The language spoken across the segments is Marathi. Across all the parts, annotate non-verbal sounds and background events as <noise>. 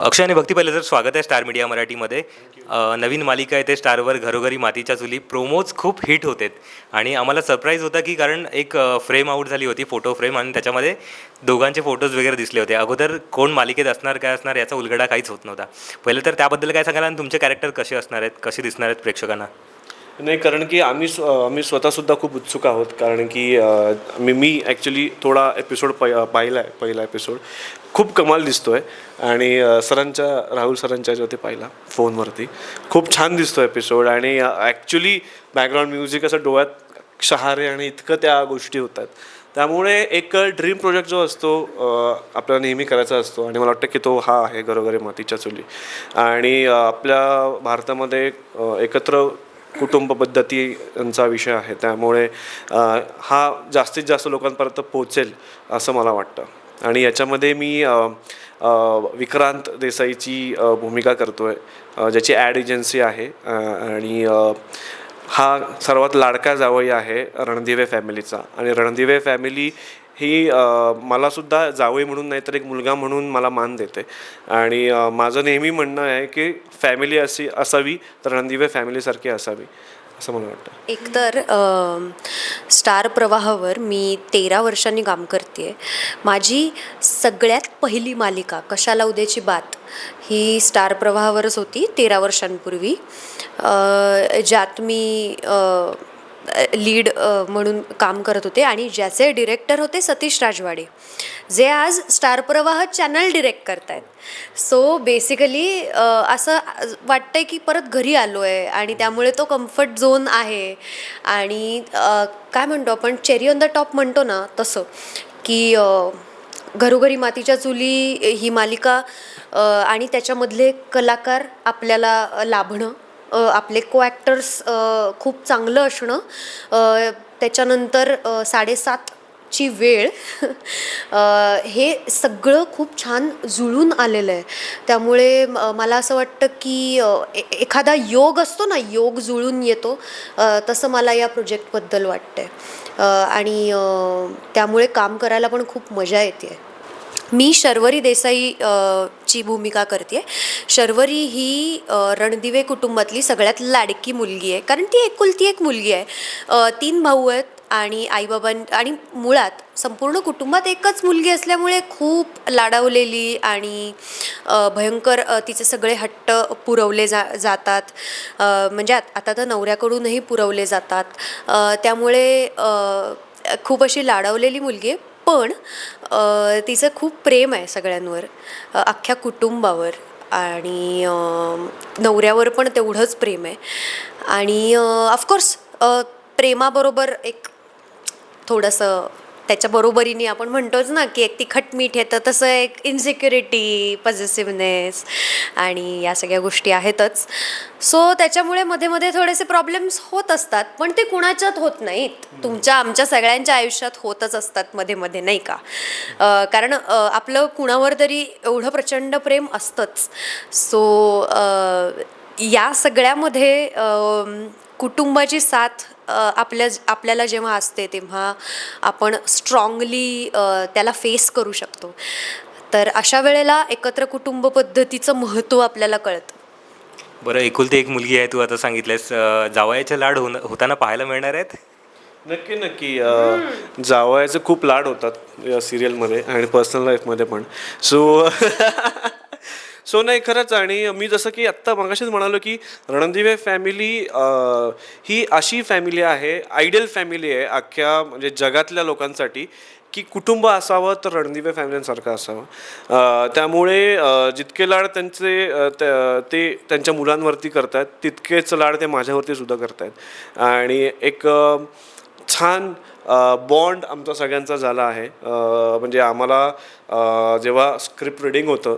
अक्षय आणि भक्ती पहिले तर स्वागत आहे स्टार मीडिया मराठीमध्ये. नवीन मालिका आहे ते स्टारवर घरोघरी मातीच्या चुली. प्रोमोज खूप हिट होते आणि आम्हाला सरप्राईज होता की कारण एक फ्रेम आऊट झाली होती फोटो फ्रेम आणि त्याच्यामध्ये दोघांचे फोटोज वगैरे दिसले होते. अगोदर कोण मालिकेत असणार काय असणार याचा उलगडा काहीच होत नव्हता. पहिलं तर त्याबद्दल काय सांगाल आणि तुमचे कॅरेक्टर कसे असणार आहेत कसे दिसणार आहेत प्रेक्षकांना? नाही कारण की आम्ही स्व आम्ही स्वतःसुद्धा खूप उत्सुक आहोत कारण की मी मी ॲक्च्युली थोडा एपिसोड पै पाहिला आहे पहिला एपिसोड खूप कमाल दिसतो आहे आणि सरांच्या राहुल सरांच्या याच्यावरती पाहिला फोनवरती. खूप छान दिसतो एपिसोड आणि ॲक्च्युली बॅकग्राऊंड म्युझिक असं डोळ्यात शहारे आणि इतकं त्या गोष्टी होतात त्यामुळे एक ड्रीम प्रोजेक्ट जो असतो आपल्याला नेहमी करायचा असतो आणि मला वाटतं की तो हा आहे घरोघरी मातीच्या चुली. आणि आपल्या भारतामध्ये एकत्र कुटुंब पद्धतींचा विषय आहे. त्यामुळे हा जास्तीत जास्त लोकांपर्यंत पोचेल असं मला वाटतं. आणि याच्यामध्ये मी विक्रांत देसाईची भूमिका करतो आहे ज्याची ॲड एजन्सी आहे. आणि हा सर्वात लाडका जावई आहे रणदिवे फॅमिलीचा. आणि रणदिवे फॅमिली ही मलासुद्धा जावई म्हणून नाही तर एक मुलगा म्हणून मला मान देते. आणि माझं नेहमी म्हणणं आहे की फॅमिली अशी असावी तर रणदिवे फॅमिलीसारखी असावी असं मला वाटतं. एकतर स्टार प्रवाहावर मी तेरा वर्षांनी काम करते माझी सगळ्यात पहिली मालिका कशाला उद्याची बात ही स्टार प्रवाहावरच होती तेरा वर्षांपूर्वी. ज्यात मी लीड म्हणून काम करत होते आणि ज्याचे डिरेक्टर होते सतीश राजवाडे जे आज स्टार प्रवाह चॅनल डिरेक्ट करतायत. सो बेसिकली असं वाटतंय की परत घरी आलो आहे आणि त्यामुळे तो कम्फर्ट झोन आहे. आणि काय म्हणतो आपण चेरी ऑन द टॉप म्हणतो ना तसं की घरोघरी मातीच्या चुली ही मालिका आणि त्याच्यामधले कलाकार आपल्याला लाभणं आपले को ॲक्टर्स खूप चांगलं असणं. त्याच्यानंतर साडेसात साडेसातची वेळ हे सगळं खूप छान जुळून आलेलं आहे. त्यामुळे मला असं वाटतं की ए- एखादा योग असतो ना योग जुळून येतो तसं मला या प्रोजेक्टबद्दल वाटतंय. आणि त्यामुळे काम करायला पण खूप मजा येते मी शर्वरी देसाई ची भूमिका करते शर्वरी ही रणदिवे कुटुंबातली सगळ्यात लाडकी मुलगी आहे. कारण ती एकुलती एक मुलगी आहे. तीन भाऊ आहेत आणि आईबाबां आणि मुळात संपूर्ण कुटुंबात एकच मुलगी असल्यामुळे खूप लाडावलेली आणि भयंकर तिचे सगळे हट्ट पुरवले जा जातात. म्हणजे आता तर नवऱ्याकडूनही पुरवले जातात. त्यामुळे खूप अशी लाडावलेली मुलगी आहे. पण तिचं खूप प्रेम आहे सगळ्यांवर. अख्ख्या कुटुंबावर आणि नवऱ्यावर पण तेवढंच प्रेम आहे. आणि ऑफकोर्स प्रेमाबरोबर एक थोडंसं त्याच्या बरोबरीने आपण म्हणतोच ना की एक तिखट मीठ येतं तसं एक इन्सिक्युरिटी पॉझिटिव्हनेस आणि या सगळ्या गोष्टी आहेतच. सो त्याच्यामुळे मध्ये मध्ये थोडेसे प्रॉब्लेम्स होत असतात पण ते कुणाच्यात होत नाहीत. तुमच्या आमच्या सगळ्यांच्या आयुष्यात होतच असतात मध्ये मध्ये नाही का? कारण आपलं कुणावर तरी एवढं प्रचंड प्रेम असतंच. सो या सगळ्यामध्ये कुटुंबाची साथ आपल्या आपल्याला जेव्हा असते तेव्हा आपण स्ट्रॉंगली त्याला फेस करू शकतो. तर अशा वेळेला एकत्र कुटुंब पद्धतीचं महत्त्व आपल्याला कळतं. बरं एकुलती एक मुलगी आहे तू आता सांगितलंस जावयाचे लाड होन होताना पाहायला मिळणार आहेत? नक्की नक्की. अ, जावयाचे खूप लाड होतात या सिरियलमध्ये आणि पर्सनल लाईफमध्ये पण. सो <laughs> सो नाही खरंच. आणि मी जसं की आत्ता मगाशीच म्हणालो की रणदिवे फॅमिली ही अशी फॅमिली आहे आयडियल फॅमिली आहे अख्ख्या म्हणजे जगातल्या लोकांसाठी की कुटुंब असावं तर रणदिवे फॅमिलीसारखं असावं. त्यामुळे जितके लाड त्यांचे ते त्यांच्या मुलांवरती करतात तितकेच लाड ते माझ्यावरती सुद्धा करतायत. आणि एक छान बॉन्ड आमचा सगळ्यांचा झाला आहे. म्हणजे आम्हाला जेव्हा स्क्रिप्ट रिडिंग होतं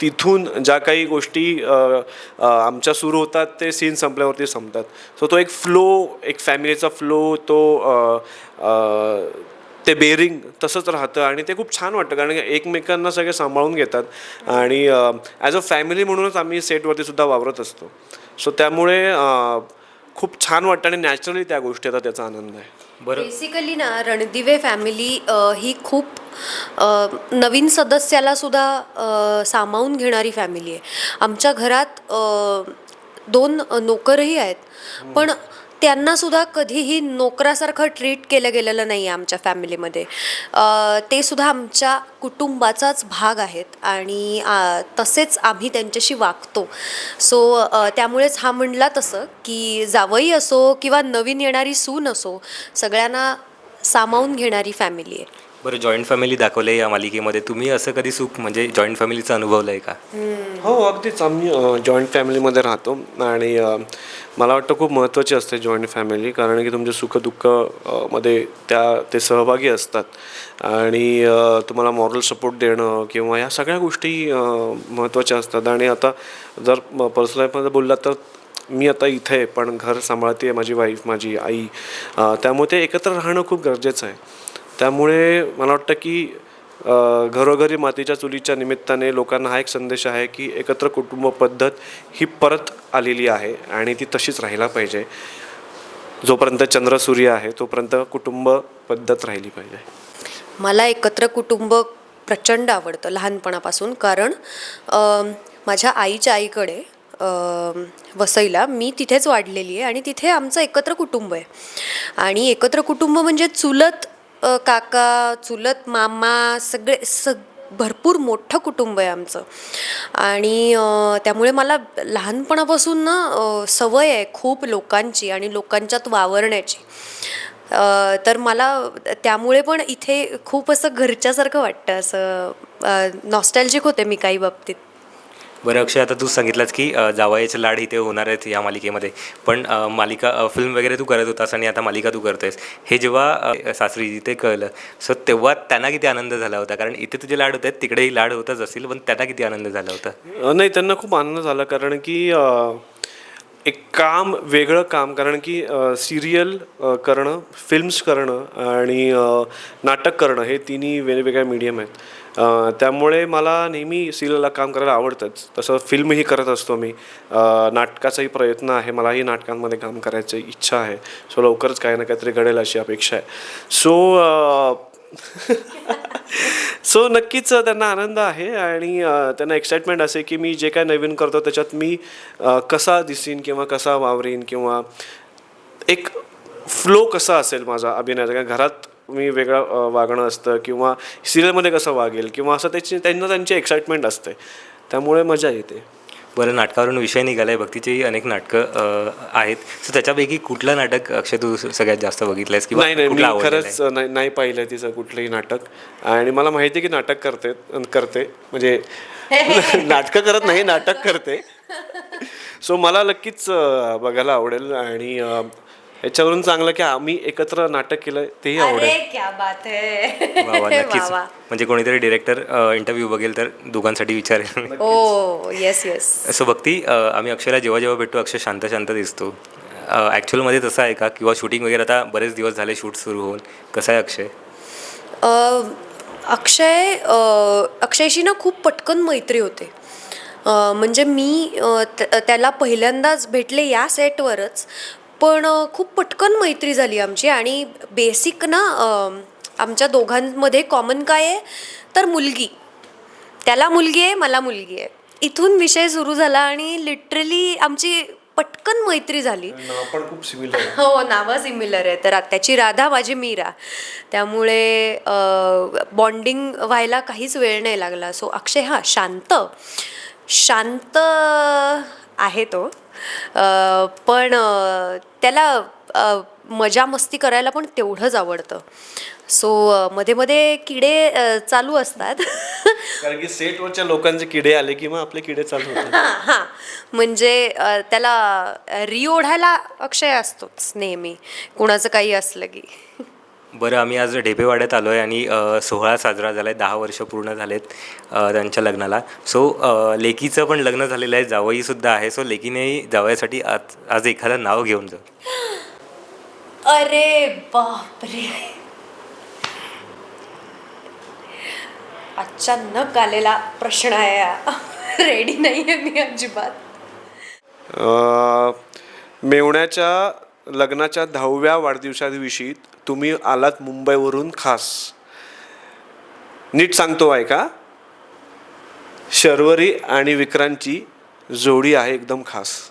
तिथून ज्या काही गोष्टी आमच्या सुरू होतात ते सीन संपल्यावरती संपतात. सो तो एक फ्लो एक फॅमिलीचा फ्लो तो ते बेरिंग तसंच राहतं आणि ते खूप छान वाटतं कारण एकमेकांना सगळे सांभाळून घेतात. आणि ॲज अ फॅमिली म्हणूनच आम्ही सेटवरती सुद्धा वावरत असतो. सो त्यामुळे खूप छान वाटतं आणि नॅचरली त्या गोष्टी येतात त्याचा आनंद आहे. बरं. बेसिकली ना रणदिवे फॅमिली ही खूप अ, नवीन सदस्याला सुद्धा अ, सामावून घेणारी फॅमिली आहे. आमच्या घरात अ, दोन नोकरही आहेत. पण त्यांना सुद्धा कधीही नोकरासारखं ट्रीट केलं गेलेलं नाही आहे आमच्या फॅमिलीमध्ये ते सुद्धा आमच्या कुटुंबाचाच भाग आहेत आणि तसेच आम्ही त्यांच्याशी वागतो. सो त्यामुळेच हा म्हणला तसं की जावई असो किंवा नवीन येणारी सून असो सगळ्यांना सामावून घेणारी फॅमिली आहे. बरं जॉईंट फॅमिली दाखवलं या मालिकेमध्ये. तुम्ही असं कधी सुख म्हणजे जॉईंट फॅमिलीचं अनुभवलं आहे का हो अगदीच. आम्ही जॉईंट फॅमिलीमध्ये राहतो आणि मला वाटतं खूप महत्त्वाची असते जॉईंट फॅमिली कारण की तुमचे सुखदुःख अ, मध्ये त्या ते सहभागी असतात. आणि तुम्हाला मॉरल सपोर्ट देणं किंवा या सगळ्या गोष्टी महत्त्वाच्या असतात. आणि आता जर पर्सनल लाईफमध्ये बोललात तर मी आता इथे आहे पण घर सांभाळते माझी वाईफ माझी आई त्यामुळे ते एकत्र राहणं खूप गरजेचं आहे. त्यामुळे मला वाटतं की घरोघरी मातीच्या चुलीच्या निमित्ताने लोकांना हा एक संदेश आहे की एकत्र कुटुंब पद्धत ही परत आलेली आहे आणि ती तशीच राहायला पाहिजे. जोपर्यंत चंद्र सूर्य आहे तोपर्यंत कुटुंब पद्धत राहिली पाहिजे. मला एकत्र कुटुंब प्रचंड आवडतं लहानपणापासून कारण माझ्या आईच्या आईकडे वसईला मी तिथेच वाढलेली आहे आणि तिथे आमचं एकत्र कुटुंब आहे. आणि एकत्र कुटुंब म्हणजे चुलत काका चुलत मामा सगळे सग भरपूर मोठं कुटुंब आहे आमचं. आणि त्यामुळे मला लहानपणापासून ना सवय आहे खूप लोकांची आणि लोकांच्यात वावरण्याची. तर मला त्यामुळे पण इथे खूप असं घरच्यासारखं वाटतं. असं नॉस्टॅल्जिक होते मी काही बाबतीत. बरं अक्षय आता तू सांगितलंच की जावायचे जावयाचे लाड इथे होणार आहेत या मालिकेमध्ये. पण मालिका फिल्म वगैरे तू करत होतास आणि आता मालिका तू करतोयस. हे जेव्हा सासरी जिथे कळलं सो तेव्हा त्यांना किती आनंद झाला होता? कारण इथे तुझे लाड होत आहेत तिकडेही लाड होतच असतील पण त्यांना किती आनंद झाला होता? नाही त्यांना खूप आनंद झाला कारण की एक काम वेगळं काम कारण की सिरियल करणं फिल्म्स करणं आणि नाटक करणं हे तिन्ही वेगवेगळ्या मीडियम आहेत. त्यामुळे मला नेहमी सिरियलला काम करायला आवडतंच. तसं फिल्मही करत असतो मी. नाटकाचाही प्रयत्न आहे. मलाही नाटकांमध्ये काम करायची इच्छा आहे. सो लवकरच काही ना काहीतरी घडेल अशी अपेक्षा आहे. सो <laughs> सो नक्कीच त्यांना आनंद आहे आणि त्यांना एक्साइटमेंट असे की मी जे काय नवीन करतो त्याच्यात मी कसा दिसीन किंवा कसा वावरीन किंवा एक फ्लो कसा असेल माझा अभिनयाचा? घरात मी वेगळं वागणं असतं किंवा सिरियलमध्ये कसं वागेल किंवा असं त्याची त्यांना त्यांची एक्साइटमेंट असते. त्यामुळे मजा येते. बरं नाटकावरून विषय निघालाय. भक्तीचेही अनेक नाटकं आहेत. सो त्याच्यापैकी कुठलं नाटक अक्षय तू सगळ्यात जास्त बघितलंयस किंवा नाही नाही मी कुठलं आवडलेलं खरंच नाही नाही पाहिलं तिचं कुठलंही नाटक. आणि मला माहिती आहे की नाटक करते करते. म्हणजे <laughs> नाटकं करत नाही नाटक करते. <laughs> सो मला नक्कीच बघायला आवडेल आणि याच्यावरून चांगलं की आम्ही एकत्र नाटक केलं तेही आवडेल. क्या बात? वा <laughs> नक्कीच. म्हणजे कोणीतरी डिरेक्टर इंटरव्ह्यू बघेल तर दोघांसाठी विचारेल. हो येस येस सो भक्ती अ, आम्ही अक्षयला जेव्हा जेव्हा भेटतो अक्षय शांत शांत दिसतो. ॲक्च्युअलमध्ये तसं आहे का? किंवा शूटिंग वगैरे आता बरेच दिवस झाले शूट सुरू होऊन. कसं आहे अक्षय? अ, अक्षय अ, अक्षयशी ना खूप पटकन मैत्री होते. अ, म्हणजे मी अ, त- त्याला पहिल्यांदाच भेटले या सेटवरच पण खूप पटकन मैत्री झाली आमची आणि बेसिक ना आमच्या दोघांमध्ये कॉमन काय आहे? तर मुलगी. त्याला मुलगी आहे मला मुलगी आहे. इथून विषय सुरू झाला आणि लिटरली आमची पटकन मैत्री झाली. पण खूप सिमिलर हो नावं सिमिलर आहे तर त्याची राधा माझी मीरा. त्यामुळे बॉन्डिंग व्हायला काहीच वेळ नाही लागला. सो अक्षय हा शांत. शांत आहे तो. पण त्याला मजा मस्ती करायला पण तेवढंच आवडतं. सो मध्ये मध्ये किडे चालू असतात. <laughs> कारण की सेटवरच्या लोकांचे किडे आले की मग आपले किडे चालू हां हां. म्हणजे त्याला रिओढायला अक्षय असतोच नेहमी. कुणाचं काही असलं की. <laughs> बरं आम्ही आज ढेपेवाड्यात आलो आहे आणि सोहळा साजरा झाला आहे दहा वर्ष पूर्ण झालेत त्यांच्या लग्नाला. सो लेकीचं पण लग्न झालेलं आहे. जावईसुद्धा आहे. सो लेकीनेही जावयासाठी आज आज एखादं नाव घेऊन जा. अरे बापरे. अचानक आलेला प्रश्न आहे रेडी नाही आहे मी अजिबात. मेवण्याच्या लग्नाच्या दहाव्या वाढदिवसादिवशी तुम्ही आलात मुंबईवरून खास. नीट सांगतो आहे का शर्वरी आणि विक्रांतची जोडी आहे एकदम खास.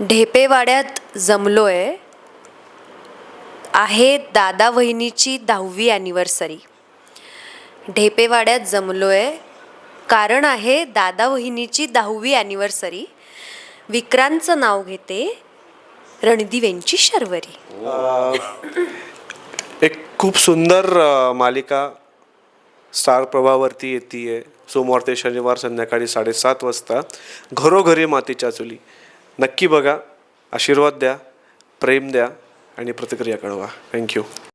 ढेपेवाड्यात जमलोय. आहे दादा वहिनीची दहावी ॲनिव्हर्सरी ढेपेवाड्यात जमलोय. कारण आहे दादा वहिनीची दहावी ॲनिव्हर्सरी विक्रांतचं नाव घेते रणदिवेंची शर्वरी. एक खूप सुंदर अ, मालिका स्टार प्रभावरती येते आहे सोमवार ते शनिवार संध्याकाळी साडेसात वाजता. घरोघरी मातीच्या चुली. नक्की बघा आशीर्वाद द्या प्रेम द्या आणि प्रतिक्रिया कळवा. थँक्यू